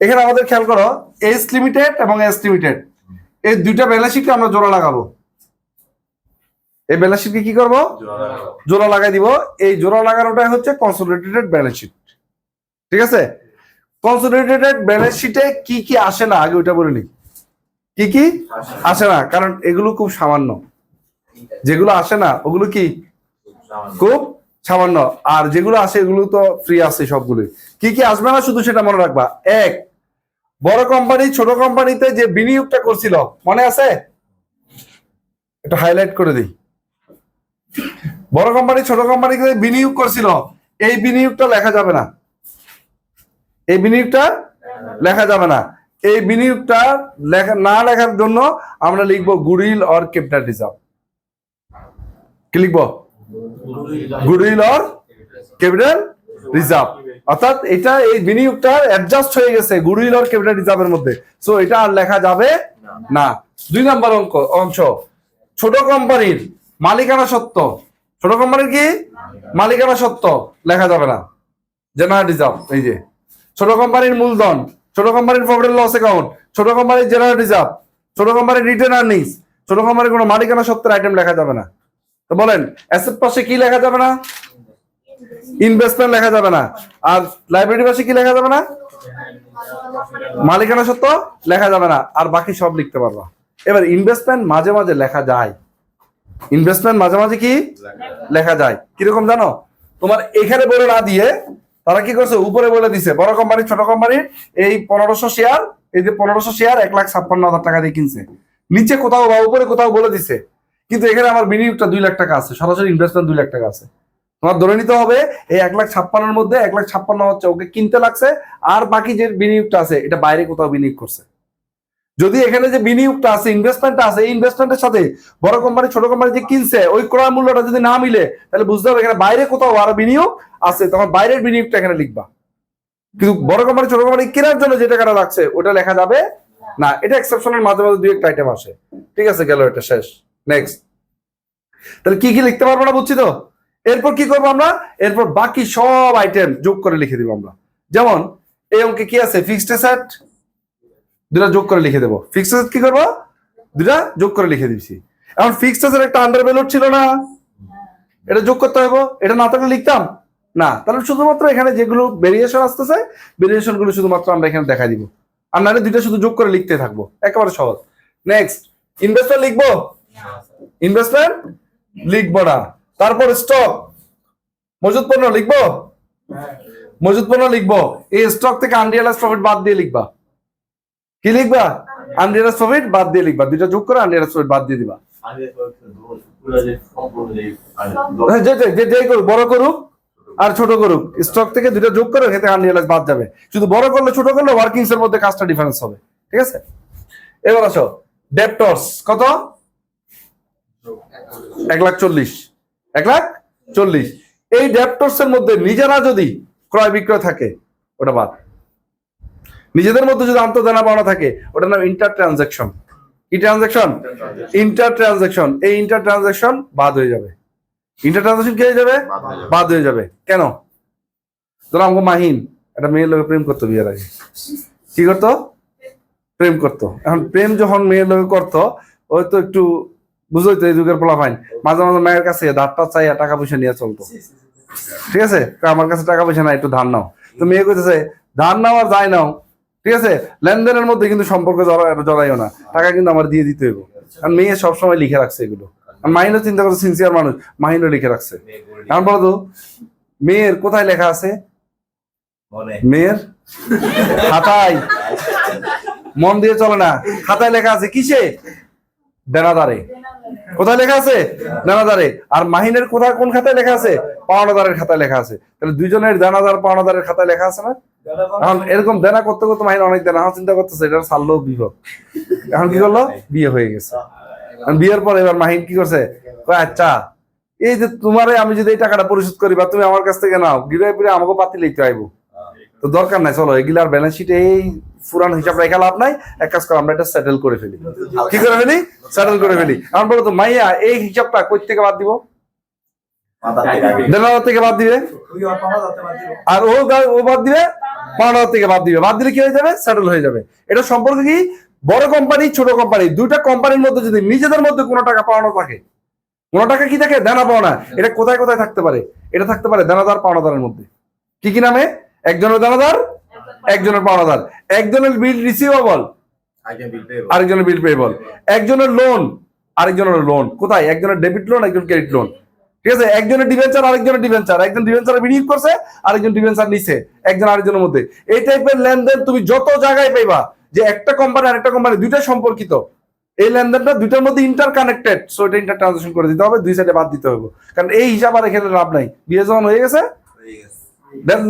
এখানে আমাদের খেয়াল করো এস লিমিটেড এবং এস লিমিটেড এই দুইটা ব্যালেন্স শিটকে আমরা জোড়া লাগাবো। এই ব্যালেন্স শিটকে কি করব? জোড়া লাগাই দিব। এই জোড়া লাগানোটাই হচ্ছে কনসোলিডেটেড ব্যালেন্স শিট ঠিক আছে? কনসোলিডেটেড ব্যালেন্স শিটে কি কি আসে না? আগে ওইটা বলে নিই। কি কি? আসে না। কারণ এগুলো খুব সামান্য। যেগুলো আসে না, ওগুলো কি? খুব সামান্য। আর যেগুলো আসে, এগুলো তো ফ্রি আছে সবগুলো কি কি আসবে না, শুধু সেটা মনে রাখবা। এক বড় কোম্পানি ছোট কোম্পানিতে যে বিনিয়োগটা করছিল মনে আছে? এটা হাইলাইট করে দিই। বড় কোম্পানি ছোট কোম্পানিতে বিনিয়োগ করছিল এই বিনিয়োগটা লেখা যাবে না। এই বিনিয়োগটা লেখা যাবে না। এই বিনিয়োগটা লেখা না লেখার জন্য আমরা লিখব গুডউইল অর ক্যাপিটাল রিজার্ভ কি লিখব? গুডউইল অর ক্যাপিটাল রিজার্ভ অর্থাৎ এটা এই বিনিয়োগটা অ্যাডজাস্ট হয়ে গেছে গুডউইল অর ক্যাপিটাল রিজার্ভের মধ্যে। সো এটা আর লেখা যাবে না। দুই নম্বর অঙ্ক, অংশ। ছোট কোম্পানির মালিকানা সত্ত্ব ছোট কোম্পানির কি? মালিকানা সত্ত্ব লেখা যাবে না। জেনারেল রিজার্ভ এই যে। ছোট কোম্পানির মূলধন। ছোট কোম্পানির প্রফিট লস অ্যাকাউন্ট ছোট কোম্পানির জেনারেল রিজার্ভ ছোট কোম্পানির রিটার্ন আর্নিংস ছোট কোম্পানির কোনো মালিকানা সত্ত্বের আইটেম লেখা যাবে না। তো বলেন অ্যাসেট পাশে কি লেখা যাবে না? ইনভেস্টমেন্ট লেখা যাবে না। আর লাইব্রেরি পাশে কি লেখা যাবে না? মালিকানা লেখা যাবে না। আর বাকি সব লিখতে পারবা। এবার ইনভেস্টমেন্ট মাঝে মাঝে লেখা যায়। ইনভেস্টমেন্ট মাঝে মাঝে কি? লেখা যায়। কীরকম জানো? তোমার এখানে বলে না দিয়ে তারা কি করছে? উপরে বলে দিছে, বড় কোম্পানি ছোট কোম্পানির এই পনেরোশো শেয়ার এই যে পনেরোশো শেয়ার এক লাখ ছাপ্পান্ন হাজার টাকা দিয়ে কিনছে। নিচে কোথাও বা উপরে কোথাও বলে দিছে। কিন্তু এখানে আমার বিনিয়োগটা দুই লাখ টাকা আছে। সরাসরি ইনভেস্টমেন্ট দুই লাখ টাকা আছে। তোমার ধরে নিতে হবে, এই এক লাখ ছাপ্পান্নের মধ্যে এক লাখ ছাপ্পান্ন হচ্ছে ওকে কিনতে লাগছে, আর বাকি যে বিনিয়োগটা আছে, এটা বাইরে কোথাও বিনিয়োগ করছে। যদি এখানে যে বিনিয়োগটা আছে ইনভেস্টমেন্টটা আছে, এই ইনভেস্টমেন্টের সাথে বড় কোম্পানি ছোট কোম্পানি যে কিনছে, ওই ক্রয় মূল্যটা যদি না মিলে, তাহলে বুঝতে হবে এখানে বাইরে কোথাও আরও বিনিয়োগ আছে, তখন বাইরের বিনিয়োগটা এখানে লিখবা। কিন্তু বড় কোম্পানি ছোট কোম্পানি কেনার জন্য যে টাকাটা লাগছে, ওটা লেখা যাবে না। এটা এক্সেপশনের মাঝে মাঝে দুই একটা আইটেম আসে। ঠিক আছে, গেল এটা, শেষ। নেক্সট তাহলে কি কি লিখতে পারব না বুঝছি তো? এরপর কি করব আমরা? এরপর বাকি সব আইটেম যোগ করে লিখে দিব আমরা। যেমন এই অঙ্কে কি আছে? ফিক্সড অ্যাসেট দুটা যোগ করে লিখে দেবো। ফিক্সড অ্যাসেট কি করব? দুটা যোগ করে লিখে দিচ্ছি এখন ফিক্সড অ্যাসেট একটা আন্ডার ভ্যালুড ছিল না। এটা যোগ করতে হবে এটা না থাকলে লিখতাম? না। তাহলে শুধুমাত্র এখানে যেগুলো ভেরিয়েশন আসতেছে ভেরিয়েশনগুলো শুধুমাত্র আমরা এখানে দেখা দিব। আর নাহলে দুইটা শুধু যোগ করে লিখতে থাকব। একেবারে সহজ। নেক্সট ইনভেস্টমেন্ট লিখব? ইনভেস্টমেন্ট লিখব না। তারপর স্টক মজুদ পণ্য লিখব? মজুদ পণ্য লিখব। এই স্টক থেকে আনরিয়ালাইজ প্রফিট বাদ দিয়ে লিখবা। কি লিখবা? আনরিয়ালাইজ প্রফিট বাদ দিয়ে লিখবা। দুইটা যোগ করে আনরিয়ালাইজ প্রফিট বাদ দিয়ে দিবা। হ্যাঁ, যে যে- যে যেই করুক বড় করুক আর ছোট করুক। স্টক থেকে দুটো যোগ করে খেতে আনরিয়ালাইজ বাদ যাবে। শুধু বড় করলে ছোট করলে ওয়ার্কিংস এর মধ্যে কাজটা ডিফারেন্স হবে। ঠিক আছে? এবার আসো। ডেপ্টর্স কত? এক লাখ চল্লিশ। এক লাখ চল্লিশ। এই ডেপ্টর্স এর মধ্যে নিজেরা যদি ক্রয় বিক্রয় থাকে ওটা বাদ। নিজেদের মধ্যে যদি আন্তঃদানা পাওনা থাকে ওটার নাম ইন্টার ট্রানজাকশন কি ট্রানজাকশন ইন্টার ট্রানজাকশন এই ইন্টার ট্রানজাকশন বাদ হয়ে যাবে। ইন্টার ট্রানজাকশন কি হয়ে যাবে? বাদ হয়ে যাবে। কেন? ধরো আমাকে মাহিন একটা মেয়ের লোকে প্রেম করতো বিয়ের আগে। কি করতো? প্রেম করতো। এখন প্রেম যখন মেয়ের লোকে করতো ওই তো একটু বুঝোই তো এই যুগের পোলা ফাইন মাঝে মাঝে মায়ের কাছে ধারটা চাইয়া টাকা পয়সা নিয়ে চলতো। ঠিক আছে? আমার কাছে টাকা পয়সা নাই একটু ধার নাও। তো মেয়ে কইতেছে ধার নাও আর যাই নাও। ঠিক আছে? লেনদেনের মধ্যে কিন্তু সম্পর্ক জড়াইও না। টাকা কিন্তু আমার দিয়ে দিতে হইব। কারণ মেয়ে সবসময় লিখে রাখছে এগুলো। আর মাহিনও চিন্তা করছে সিনসিয়ার মানুষ। মাহিনও লিখে রাখছে। কারণ বলতো মেয়ের কোথায় লেখা আছে? মেয়ের? খাতায়। মন দিয়ে চলে না। খাতায় লেখা আছে কিসে? দেনাদারে। কোথায় লেখা আছে? দেনাদারে। আর মাহিনের কোথায়, কোন খাতায় লেখা আছে? পাওনাদারের খাতায় লেখা আছে। তাহলে দুইজনের দেনাদার, পাওনাদারের খাতায় লেখা আছে না? এখন এরকম দেনা করতে করতে মাহিন অনেক দেনা, এখন চিন্তা করতেছে, এটা ছাড়লো বিভব এখন কি করল? বিয়ে হয়ে গেছে। বিয়ের পর এবার মাহিন কি করছে? আচ্ছা এই যে তোমারে আমি যদি এই টাকাটা পরিশোধ করি বা তুমি আমার কাছ থেকে নাও গিরে আমাকে পাতি লিখতে আইবো। তো দরকার নাই, চলো, এগুলার ব্যালেন্স শিটে এই পুরান হিসাব রেখা লাভ নাই। এক কাজ করো, আমরা এটা সেটেল করে ফেলি। কি করে ফেলি? সেটেল করে ফেলি। এখন বলো তো, মাইয়া, এই হিসাবটা কই থেকে বাদ দিব? দিবে? দিলে কি হয়ে যাবে? হয়ে যাবে। এটা সম্পর্কে কি? বড় কোম্পানি ছোট কোম্পানি দুইটা কোম্পানির মধ্যে যদি নিজেদের মধ্যে কোনো টাকা থাকে, কোনো টাকা কি থাকে? পাওনা। এটা কোথায় কোথায় থাকতে পারে? এটা থাকতে পারে দেনাদার, পাওনাদারের মধ্যে। কি কি নামে? একজনের দেনাদার একজনের পাওনাদার। একজনের বিল রিসিভেবল আরেকজনের বিল পেয়েবল একজনের লোন আরেকজনের লোন কোথায়? একজনের ডেবিট লোন একজন ক্রেডিট লোন ঠিক আছে? একজনের ডিভেঞ্চার আরেকজনের ডিভেঞ্চার একজন ডিভেঞ্চার বিনিয়োগ করছে আরেকজন ডিভেঞ্চার নিছে। একজন আরেকজনের মধ্যে। এই টাইপের লেনদেন তুমি যত জায়গায় পাইবা যে একটা কোম্পানি আরেকটা কোম্পানি দুইটা সম্পর্কিত। এই লেনদেনটা দুইটার মধ্যে ইন্টার কানেক্টেড সো এটা ইন্টার ট্রানজাকশন করে দিতে হবে দুই সাইডে বাদ দিতে হবে কারণ এই হিসাব আর এখানে লাভ নাই। বিয়ে যখন হয়ে গেছে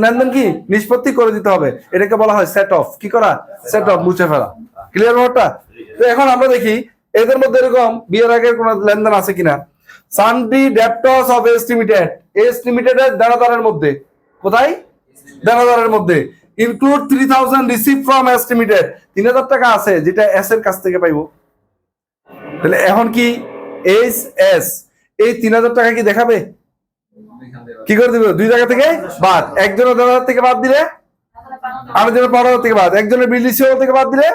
লেনদেন কি? নিষ্পত্তি করে দিতে হবে। এটাকে বলা হয় সেট অফ কি করা? সেট অফ মুছে ফেলা। ক্লিয়ার ব্যাপারটা? তো এখন আমরা দেখি, এদের মধ্যে এরকম বিয়ের আগের কোন লেনদেন আছে কিনা? Sundry debts of S limited S limited এর দেনাদারের মধ্যে। কোথায়? দেনাদারের মধ্যে। Include three thousand receive from S limited তিন হাজার টাকা আছে, যেটা এস এর কাছ থেকে পাইবো। তাহলে এখন কি? এস এস এই তিন হাজার টাকা কি দেখাবে? কি করে দিবে? দুই জায়গা থেকে বাদ। একজনের দেনাদার থেকে বাদ দিলে? আরেকজনের পাওনাদার থেকে বাদ। একজনের বিল রিসিভার থেকে বাদ দিলে?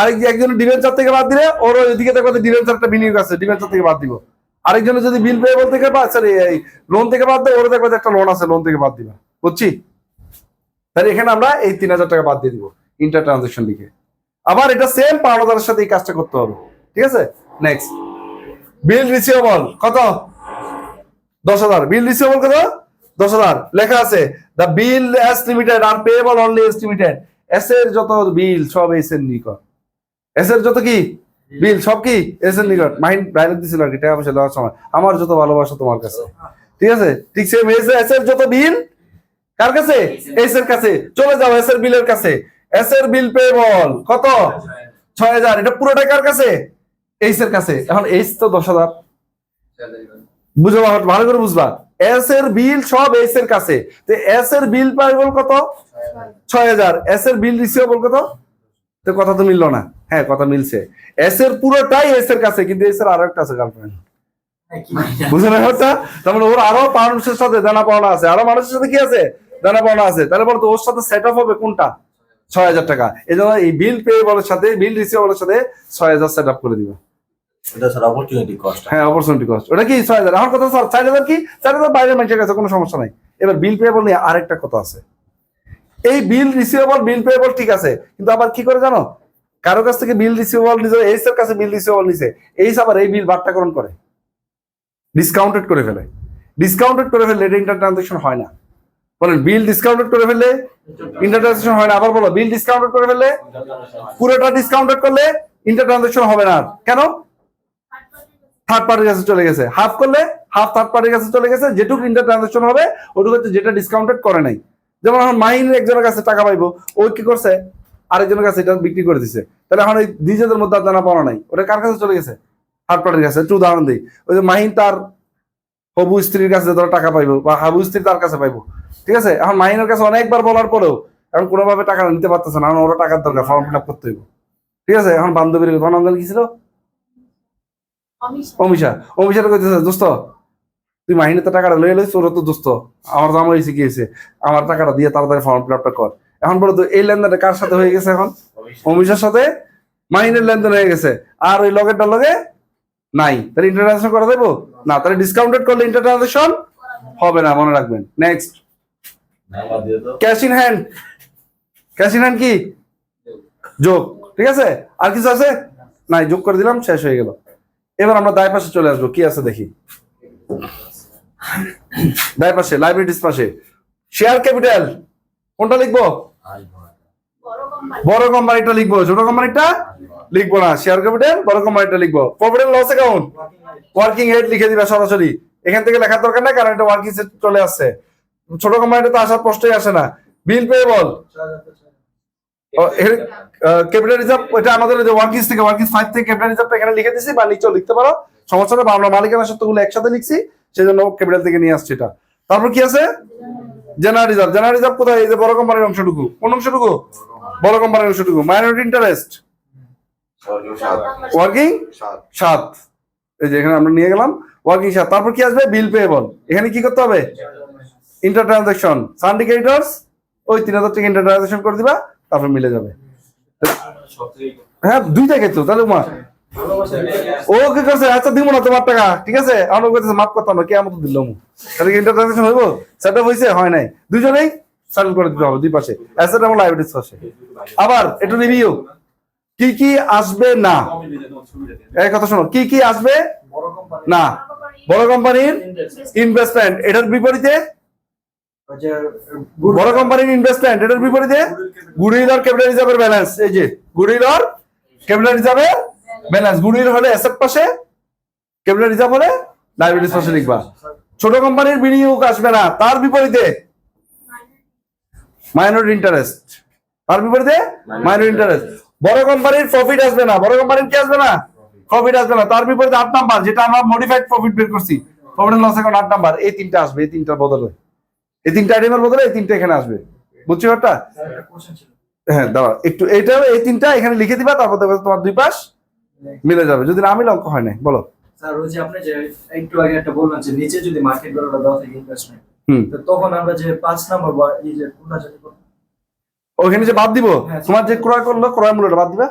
আরেক একজনের ডিভেঞ্চার থেকে বাদ দিলে? ওর ওইদিকে দেখো ডিভেঞ্চারটা বিনিয়োগ আছে ডিভেঞ্চার থেকে বাদ দিব। আরেকজনের যদি বিল পেয়েবল থেকে বাদ সরি এই লোন থেকে বাদ দেয় ওর দেখো যে একটা লোন আছে লোন থেকে বাদ দিবা। বুঝছি? তাহলে এখানে আমরা এই তিন হাজার টাকা বাদ দিয়ে দিব ইন্টার ট্রানজাকশন লিখে। আবার এটা সেম পাওনাদারের সাথে এই কাজটা করতে হবে। ঠিক আছে? নেক্সট বিল। রিসিভেবল কত? দশ হাজার। বিল রিসিভেবল কত দশ হাজার। লেখা আছে the bill S limited R payable only S limited S এর যত বিল সব এস এর নিকট। এস এর যত কি? বিল সব কি? এস এর নিকট। মাইন্ড ডাইরেক্ট দিছিল আর কি টাকা পয়সা দেওয়ার সময়। আমার যত ভালোবাসা তোমার কাছে। ঠিক আছে? ঠিক সেম এস এস এর যত বিল কার কাছে? এস এর কাছে। চলে যাও এস এর বিলের কাছে। এস এর বিল পেয়েবল কত? ছয় হাজার। এটা পুরোটাই কার কাছে? এইস এর কাছে। এখন এইস তো দশ হাজার। বুঝো ভালো করে বুঝবা। এস এর বিল সব এস এর কাছে। তো এস এর বিল পাইবল কত? ছয় হাজার। এস এর বিল রিসিভেবল কত? তো কথা তো মিললো না। হ্যাঁ কথা মিলছে। এস এর পুরোটাই এস এর কাছে, কিন্তু এস এর আরও একটা আছে গার্লফ্রেন্ড মানে ওর আরও মানুষের সাথে দানা পাওনা আছে। আরও মানুষের সাথে কি আছে? দানা পাওনা আছে। তাহলে বলতো ওর সাথে সেট অফ হবে কোনটা? ছয় হাজার টাকা। এই জন্য এই বিল পেয়েবলের সাথে বিল রিসিভেবলের সাথে ছয় হাজার সেট আপ করে দিবে। হ্যাঁ বিল করে ফেলে। ইন্টার হয় না। আবার বলো বিল করে পুরোটা ডিসকাউন্টেড করলে ইন্টার ট্রানজাকশন হবে না কেন? থার্ড পার্টির কাছে চলে গেছে। হাফ করলে হাফ থার্ড পার্টির কাছে চলে গেছে, যেটুকু ইন্টার ট্রানজাকশন হবে, ওটুকু হচ্ছে যেটা ডিসকাউন্টেড করে নাই। যেমন এখন মাইন একজনের কাছে টাকা পাইবো, ও কি করছে? আরেকজনের কাছে এটা বিক্রি করে দিছে। তাহলে এখন ওই নিজেদের মধ্যে জানা পাওয়া নাই। ওটা কার কাছে চলে গেছে? থার্ড পার্টির কাছে, একটু উদাহরণ দিই। ওই যে মাহিন তার হবু স্ত্রীর কাছে ধরো টাকা পাইবো, বা হাবু স্ত্রী তার কাছে পাইবো। ঠিক আছে? এখন মাহিনের কাছে অনেকবার বলার পরেও এখন কোনোভাবে টাকা নিতে পারতেছে না, এখন ওরা টাকার দরকার ফর্ম ফিল আপ করতে হইব। ঠিক আছে? এখন বান্ধবীর তখন কি ছিল? অমিশা। অমিশার কইতেছে দোস্ত তুই মাহিনে তো টাকাটা লয়ে লইছ ওরা তো দোস্ত আমার দাম হয়েছে কি হয়েছে আমার টাকাটা দিয়ে তাড়াতাড়ি ফর্ম ফিল আপটা কর। এখন বলো তো এই লেনদেনটা কার সাথে হয়ে গেছে এখন? অমিশার। সাথে? মাহিনের লেনদেন হয়ে গেছে। আর ওই লগেরটা লগে নাই। তাহলে ইন্টারট্রানজাকশন করা দেবো না তাহলে ডিসকাউন্টেড করলে ইন্টারট্রানজাকশন হবে না মনে রাখবেন। Next cash in hand cash in hand কি? যোগ। ঠিক আছে? আর কিছু আছে? নাই যোগ করে দিলাম শেষ হয়ে গেল। এবার আমরা দায় পাশে চলে আসব। কি আছে দেখি? দায় পাশে লাইব্রেরিটিস পাশে। শেয়ার ক্যাপিটাল কোনটা লিখব? বড় কোম্পানিটা লিখব। ছোট কোম্পানিটা লিখব না। শেয়ার ক্যাপিটাল বড় কোম্পানিটা লিখব। Profit loss account working head লিখে দিবে সরাসরি। এখান থেকে লেখার দরকার নাই, কারণ এটা ওয়ার্কিং সেট চলে আসছে। ছোট কোম্পানিটা তো আসার প্রশ্নই আসে না। বিল পেয়েবল ক্যাপিটাল রিজার্ভ ওইটা আমাদের ওয়ার্কিং থেকে থেকে রিজার্ভটা এখানে লিখে দিছি বা লিখতে পারো। আমরা মালিকানা একসাথে লিখছি সেই জন্য ক্যাপিটাল থেকে নিয়ে আসছি এটা। তারপর কি আছে? রিজার্ভ রিজার্ভ কোথায়? যে বড় অংশটুকু। কোন অংশটুকু? বড় কোম্পানির অংশটুকু। ইন্টারেস্ট ওয়ার্কিং সাত। এই যে এখানে আমরা নিয়ে গেলাম ওয়ার্কিং শার্ট তারপর কি আসবে? বিল পেয়েবল এখানে কি করতে হবে? ইন্টার ট্রানজাকশন সান্ডিকেটর্স ওই তিন হাজার টাকা ইন্টার ট্রানজাকশন করে দিবা। তারপর মিলে যাবে। হ্যাঁ দুইটা ক্ষেত্র তাহলে মা। ও কি করছে? আচ্ছা দিব না তোমার টাকা ঠিক আছে? আমরা কইতেছে মাফ করতাম না কে আমার তো দিলাম তাহলে কি ইন্টার ট্রানজাকশন হইব সেটা হয়েছে হয় নাই। দুজনেই সেটেল করে দিতে হবে দুই পাশে। অ্যাসেট এবং লাইবিলিটিস পাশে আবার একটু রিভিউ কি কি আসবে না? এই কথা শোনো কি কি আসবে না? বড় কোম্পানির ইনভেস্টমেন্ট এটার বিপরীতে বড় কোম্পানির ইনভেস্টমেন্ট এটার বিপরীতে গুডউইল আর ক্যাপিটাল রিজার্ভের ব্যালেন্স এই যে গুডউইল আর ক্যাপিটাল রিজার্ভের ব্যালেন্স গুডউইল হলে অ্যাসেট পাশে ক্যাপিটাল রিজার্ভ হলে লাইবিলিটিস পাশে লিখবা। ছোট কোম্পানির বিনিয়োগ আসবে না, তার বিপরীতে মাইনর ইন্টারেস্ট তার বিপরীতে মাইনর ইন্টারেস্ট বড় কোম্পানির প্রফিট আসবে না, বড় কোম্পানির কি আসবে না? প্রফিট আসবে না, তার বিপরীতে আট নাম্বার যেটা আমরা মডিফাইড প্রফিট বের করছি প্রফিট লস অ্যাকাউন্ট আট নাম্বার এই তিনটা আসবে, এই তিনটার বদলে। এই তিনটা আইটেমের বদলে এই তিনটা এখানে আসবে। বুঝছ ব্যাপারটা? হ্যাঁ দাঁড়া একটু এইটা এই তিনটা এখানে লিখে দিবা তারপর দেখবে তোমার দুই পাশ মিলে যাবে। যদি না মিলে অঙ্ক হয় না বলো। স্যার ওই যে আপনি যে একটু আগে একটা বললেন যে নিচে যদি মার্কেট ভ্যালুটা দেওয়া থাকে ইনভেস্টমেন্ট হুম। তো তখন আমরা যে পাঁচ নাম্বার বা এই যে কোনটা জানি ওখানে যে বাদ দিব? হ্যাঁ। তোমার যে ক্রয় করল ক্রয় মূল্যটা বাদ দিবা?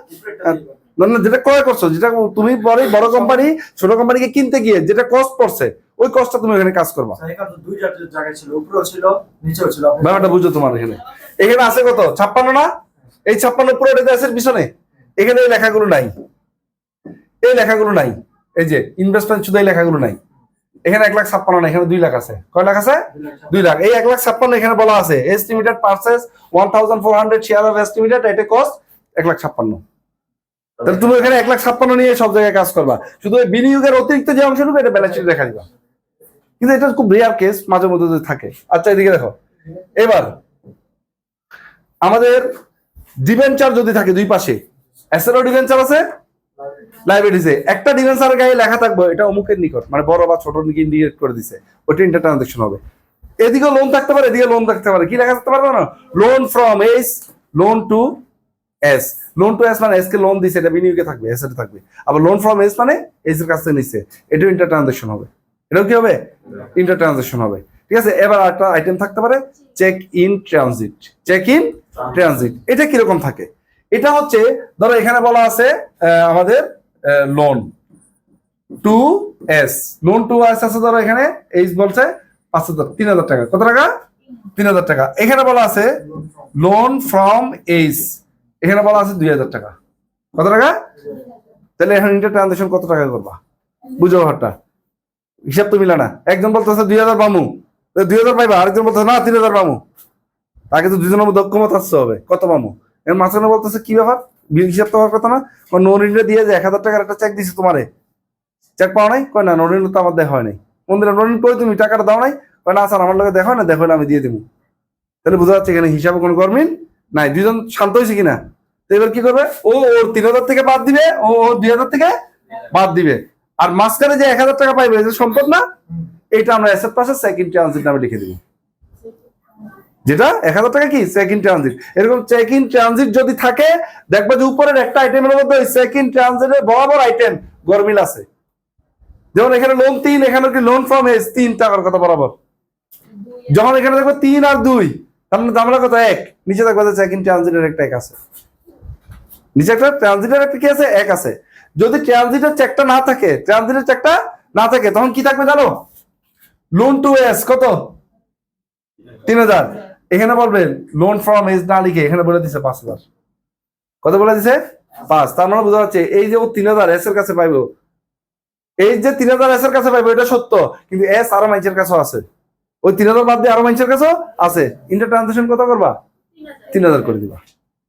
যেটা ক্রয় করছ যেটা তুমি পরে বড় কোম্পানি ছোট কোম্পানিকে কিনতে গিয়ে যেটা কস্ট পড়ছে ওই কস্টটা তুমি এখানে কাজ করবা। স্যার, এখানে দুইটা জায়গায় ছিল উপরেও ছিল নিচেও ছিল। ব্যাপারটা বুঝো তোমার এখানে। এখানে আছে কত? ছাপ্পান্ন না? এই ছাপ্পান্ন পুরো আছে পিছনে। এখানে এই লেখাগুলো নাই। এই লেখাগুলো নাই। এই যে ইনভেস্টমেন্ট শুধু এই লেখাগুলো নাই। এখানে এক লাখ ছাপ্পান্ন না এখানে দুই লাখ আছে। কয় লাখ আছে? দুই লাখ এই এক লাখ ছাপ্পান্ন এখানে বলা আছে। Estimated purchase one thousand four hundred share of estimated এটা কস্ট এক লাখ ছাপ্পান্ন। তাহলে তুমি এখানে এক লাখ ছাপ্পান্ন নিয়ে সব জায়গায় কাজ করবা। শুধু বিনিয়োগের অতিরিক্ত যে অংশটুকু এটা ব্যালেন্স শিট দেখা দিবা। কিন্তু এটা খুব রেয়ার কেস মাঝে মধ্যে থাকে। আচ্ছা এদিকে দেখো। এবার, আমাদের ডিভেঞ্চার যদি থাকে দুই পাশে ডিভেঞ্চার আছে লাইব্রেরিজে একটা ডিভেঞ্চারের গায়ে লেখা থাকবে, এটা অমুকের নিকট মানে বড় বা ছোট ইন্ডিকেট করে দিছে। ওইটা ইন্টার ট্রানজাকশন হবে। এদিকে লোন থাকতে পারে এদিকে লোন থাকতে পারে। কি লেখা থাকতে পারে না loan from S loan to S loan to S মানে এস কে লোন দিছে, এটা বিনিয়োগে থাকবে এস থাকবে। আবার লোন ফ্রম এস মানে এস এর কাছে নিচ্ছে এটাও ইন্টার ট্রানজাকশন হবে। এটাও কি হবে? ইন্টার ট্রানজাকশন হবে। ঠিক আছে? এবার একটা আইটেম থাকতে পারে cheque in transit cheque in transit এটা কীরকম থাকে? এটা হচ্ছে, ধরো এখানে বলা আছে আমাদের loan to S loan to S আছে ধরো এখানে এইচ বলছে পাঁচ হাজার, তিন হাজার টাকা। কত টাকা? তিন হাজার টাকা। এখানে বলা আছে লোন ফ্রম এইচ এখানে বলা আছে দুই হাজার টাকা। কত টাকা? তাহলে এখন ইন্টার ট্রানজাকশন কত টাকা করবা? বুঝো ব্যাপারটা। হিসাব তো মিলে না। একজন বলতেছে দুই হাজার পামু দুই হাজার পাইবা, আরেকজন বলতেছে, না, তিন হাজার পামু তাকে তো দুজনের মধ্যে দক্ষমত আসতে হবে। কত পামু এর মাঝখানে বলতেছে, কি ব্যাপার? বিল হিসাব তো হওয়ার কথা না। ইন্ডিয়া দিয়ে যে এক হাজার টাকার একটা চেক দিছি তোমারে। চেক পাও নাই? কয়, না ইন্ডিয়া তো আমার দেখা হয় নাই। মন্দিরে নোন কই তুমি? টাকাটা দাও নাই? কয়, না, স্যার, আমার লোকে দেখো না দেখো না আমি দিয়ে দেবো তাহলে বোঝা যাচ্ছে এখানে হিসাবে কোনো গরমিন নাই। দুজন শান্ত হয়েছে কিনা? তো এবার কি করবে? ও, ওর তিন হাজার থেকে বাদ দিবে, ও ওর দুই হাজার থেকে বাদ দিবে। আর মাঝখানে যে এক হাজার টাকা পাইবে যে সম্পদ না, এটা আমরা অ্যাসেট পাশে সেকেন্ড ট্রানজিট নামে লিখে দিব। যেটা? এক হাজার টাকা কি? সেকেন্ড ট্রানজিট এরকম চেক ইন ট্রানজিট যদি থাকে, দেখবে যে উপরের একটা আইটেমের মধ্যে ওই সেকেন্ড ট্রানজিটের বরাবর আইটেম গরমিল আছে। যেমন এখানে লোন তিন, এখানে কি লোন ফর্ম এস তিন টাকার কথা বরাবর। যখন এখানে দেখব তিন আর দুই, তার মানে আমরা কত এক। নিচে দেখব চেক ইন ট্রানজিটের একটা এক আছে। নিচে একটা ট্রানজিটের একটা কি আছে? এক আছে। যদি ট্রানজিটের চেকটা না থাকে ট্রানজিটের চেকটা না থাকে, তখন কি থাকবে জানো? লোন টু এস কত? তিন হাজার। এখানে বলবেন লোন ফ্রম এজ না লিখে, এখানে বলে দিছে পাঁচ হাজার। কত বলে দিছে? পাঁচ। তার মানে বোঝা যাচ্ছে, এই যে ও তিন হাজার এস এর কাছে পাইবো, এই যে তিন হাজার এস এর কাছে পাইবো, এটা সত্য, কিন্তু এস আরও মানুষের কাছেও আছে। ওই তিন হাজার বাদ দিয়ে আরও মানুষের কাছেও আছে। ইন্টার ট্রানজাকশন কত করবা? তিন হাজার। করে দিবা।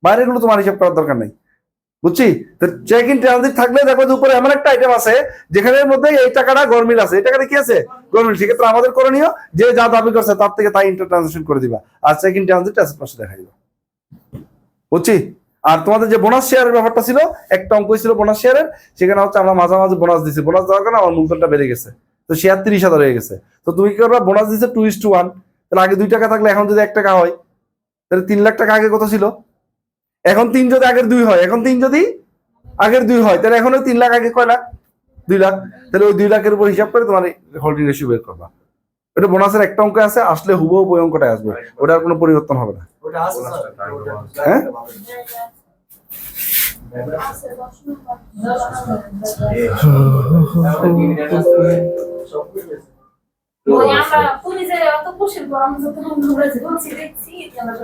বাইরে গুলো তোমার হিসাব করার দরকার নাই। বুঝছি? তো চেক ইন ট্রানজিট থাকলে দেখো যে উপরে এমন একটা আইটেম আছে যেখানে মধ্যে এই টাকাটা গরমিল আছে। এই টাকাটা কি আছে? গরমিল। সেক্ষেত্রে আমাদের করণীয়, যে যা দাবি করছে তার থেকে তাই ইন্টার ট্রানজাকশন করে দিবা। আর চেক ইন ট্রানজিট অ্যাসেট পাশে দেখা দিবা। বুঝছি? আর তোমাদের যে বোনাস শেয়ারের ব্যাপারটা ছিল, একটা অঙ্ক ছিল বোনাস শেয়ারের সেখানে হচ্ছে আমরা মাঝামাঝি বোনাস দিছি। বোনাস দেওয়ার কারণে আমার মূলধনটা বেড়ে গেছে। তো শেয়ার তিরিশ হাজার হয়ে গেছে। তো তুমি কি করবা? বোনাস দিচ্ছে টু ইস টু ওয়ান তাহলে আগে দুই টাকা থাকলে এখন যদি এক টাকা হয়, তাহলে তিন লাখ টাকা আগে কত ছিল। এখন তিন যদি আগের দুই হয় এখন তিন যদি আগের দুই হয় তাহলে এখন ওই তিন লাখ আগে কয় লাখ? দুই লাখ। তাহলে ওই দুই লাখের উপর হিসাব করে তোমার হোল্ডিং রেশিও বের করবা। এটা বোনাসের একটা অঙ্ক আছে আসলে হুবহু ওই অঙ্কটাই আসবে। ওটার কোনো পরিবর্তন হবে না। হ্যাঁ? আমরা পুলিশে অত কোশ্চেন আমরা যত আমরা যে বলছি দেখছি আমরা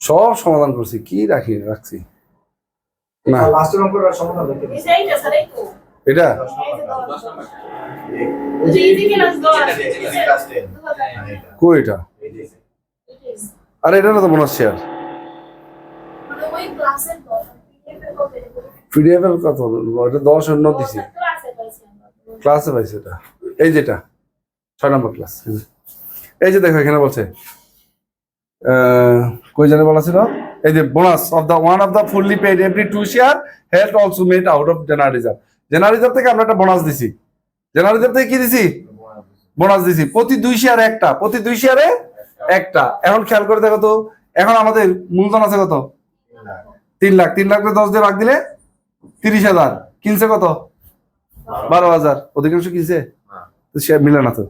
সব সমাধান করছি কি রাখি রাখছি? না। লাস্টের অঙ্কটা সমাধান দেখতে এটা? এই যে দশ দশ নম্বরটা যে এই যে ক্লাস দশ ক্লাস টেন কই এটা? আরে এটা না তো মানে পিডিএফ এর কত এটা দশ অন্য দিছি। ক্লাসে পাইছি এটা। এই যেটা, ছয় নম্বর ক্লাস এই যে। দেখো, এখানে বলছে কই জানে বলা ছিল? এই যে bonus of the one of the fully paid every two share held also made out of general reserve general থেকে আমরা একটা বোনাস দিছি। জেনারেল থেকে কি দিছি? বোনাস দিছি। প্রতি দুই শেয়ারে একটা। প্রতি দুই শেয়ারে একটা। এখন খেয়াল করে দেখো তো, এখন আমাদের মূলধন আছে কত? তিন লাখ। তিন লাখ দশ দিয়ে ভাগ দিলে তিরিশ হাজার। কিনছে কত? বারো হাজার। অধিকাংশ কিনছে? সে মিলে না তো।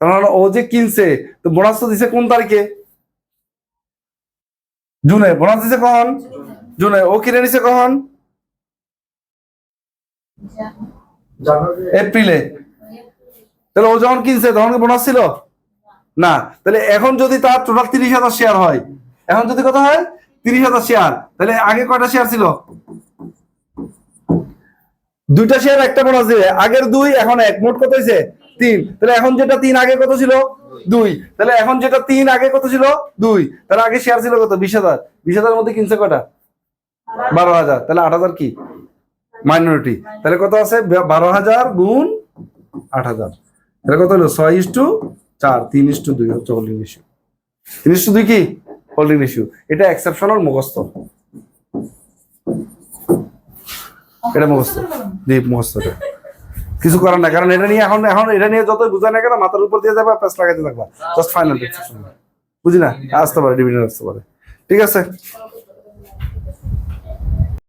তার মানে ও যে কিনছে, তো বোনাস তো দিছে কোন তারিখে? জুনে। বোনাস দিছে কখন? জুনে। ও কিনে নিছে কখন? এপ্রিলে। তাহলে ও যখন কিনছে, তখন কি বোনাস ছিল? না। তাহলে এখন যদি তার টোটাল তিরিশ হাজার শেয়ার হয়, এখন যদি কত হয়? তিরিশ হাজার শেয়ার তাহলে আগে কয়টা শেয়ার ছিল? দুইটা শেয়ার একটা বোনাস দিবে আগের দুই, এখন এক। মোট কত হয়েছে? তিন। তাহলে এখন যেটা তিন, আগে কত ছিল? দুই। তাহলে এখন যেটা তিন, আগে কত ছিল? দুই। তাহলে আগে শেয়ার ছিল কত? বিশ হাজার। বিশ হাজার মধ্যে কিনছে কয়টা? বারো হাজার। তাহলে আট হাজার কি? মাইনরিটি। তাহলে কত আছে? বারো হাজার গুণ আট হাজার। তাহলে কত হলো? ছয় ইস টু চার, তিন ইস টু দুই, হচ্ছে হোল্ডিং রেশিও তিন ইস টু দুই কি? হোল্ডিং রেশিও এটা এক্সেপশনাল মুখস্থ। এটা মুখস্থ। দীপ, মুখস্থ কিছু করার না কারণ এটা নিয়ে এখন এখন এটা নিয়ে যতই বুঝা না কেন, মাথার উপর দিয়ে যাবে লাগাইতে থাকবা। জাস্ট ফাইনাল বুঝি না আসতে পারে ডিভিডেন্ড আসতে পারে। ঠিক আছে?